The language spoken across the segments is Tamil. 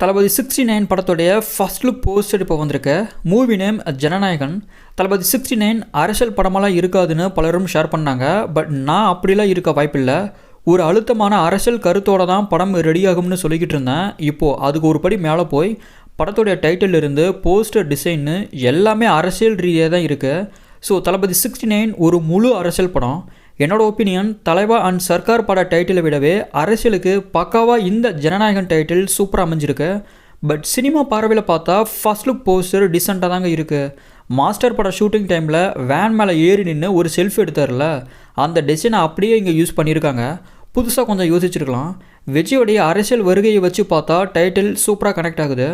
தளபதி சிக்ஸ்டி நைன் படத்துடைய ஃபர்ஸ்ட் லுக் போஸ்டர் இப்போ வந்திருக்கு. Movie name Jananayagan. Thalapathy sixty nine அரசியல் படமெல்லாம் இருக்காதுன்னு பலரும் ஷேர் பண்ணாங்க. பட் நான் அப்படிலாம் இருக்க வாய்ப்பில்லை. ஒரு அழுத்தமான அரசியல் கருத்தோட தான் படம் ரெடியாகும்னு சொல்லிக்கிட்டு இருந்தேன். இப்போது அதுக்கு ஒரு படி மேலே போய் படத்துடைய டைட்டில் இருந்து போஸ்டர் டிசைன்னு எல்லாமே அரசியல் ரீதியாக தான் இருக்குது ஸோ தளபதி சிக்ஸ்டி நைன் ஒரு முழு அரசியல் படம். என்னோட ஒப்பீனியன் தலைவா அண்ட் சர்க்கார் பட டைட்டிலை விடவே அரசியலுக்கு பக்காவாக இந்த ஜனநாயகன் டைட்டில் சூப்பராக அமைஞ்சிருக்கு. பட் சினிமா பார்வையில் பார்த்தா ஃபர்ஸ்ட் லுக் போஸ்டர் டிசெண்டாக தாங்க இருக்குது மாஸ்டர் பட ஷூட்டிங் டைமில் வேன் மேலே ஏறி நின்று ஒரு செல்ஃபி எடுத்தார்ல. அந்த டிசைனை அப்படியே இங்கே யூஸ் பண்ணியிருக்காங்க புதுசாக கொஞ்சம் யோசிச்சிருக்கலாம். விஜயோடைய அரசியல் வருகையை வச்சு பார்த்தா டைட்டில் சூப்பராக கனெக்ட் ஆகுது.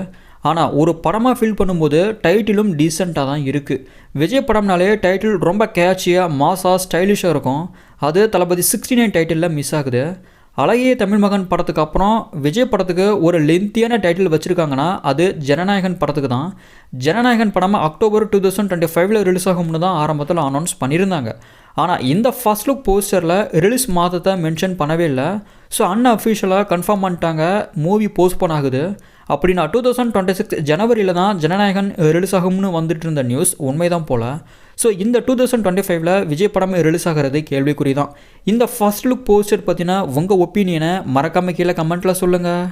ஆனால் ஒரு படமாக ஃபீல் பண்ணும்போது டைட்டிலும் டீசெண்டாக தான் இருக்குது விஜய் படம்னாலே டைட்டில் ரொம்ப கேட்சியாக மாஸாக ஸ்டைலிஷாக இருக்கும். அது தளபதி சிக்ஸ்டி நைன் டைட்டிலில் மிஸ் ஆகுது. அழகிய தமிழ் மகன் படத்துக்கு அப்புறம் விஜய் படத்துக்கு ஒரு லென்த்தியான டைட்டில் வச்சுருக்காங்கன்னா அது ஜனநாயகன் படத்துக்கு தான். ஜனநாயகன் படம் அக்டோபர் டூ தௌசண்ட் டுவெண்ட்டி ஃபைவ்ல ரிலீஸ் ஆகும்னு தான் ஆரம்பத்தில் அனௌன்ஸ் பண்ணியிருந்தாங்க. ஆனால் இந்த ஃபர்ஸ்ட் லுக் போஸ்டரில் ரிலீஸ் மாதத்தை மென்ஷன் பண்ணவே இல்லை. ஸோ அன்அஃபிஷியலாக கன்ஃபார்ம் பண்ணிட்டாங்க. மூவி போஸ்ட்போன் ஆகுது. அப்படின்னா டூ தௌசண்ட் டுவெண்ட்டி சிக்ஸ் ஜனவரியில் தான் ஜனநாயகன் ரிலீஸ் ஆகும்னு வந்துட்டு இருந்த நியூஸ் உண்மைதான் போல். ஸோ இந்த டூ தௌசண்ட் டுவெண்ட்டி ஃபைவ்ல விஜய் படம் ரிலீஸ் ஆகிறது கேள்விக்குறி தான் இந்த ஃபர்ஸ்ட் லுக் போஸ்டர் பார்த்தீங்கன்னா உங்கள் ஒப்பீனியனை மறக்காமல் கீழே கமெண்ட்டில் சொல்லுங்கள்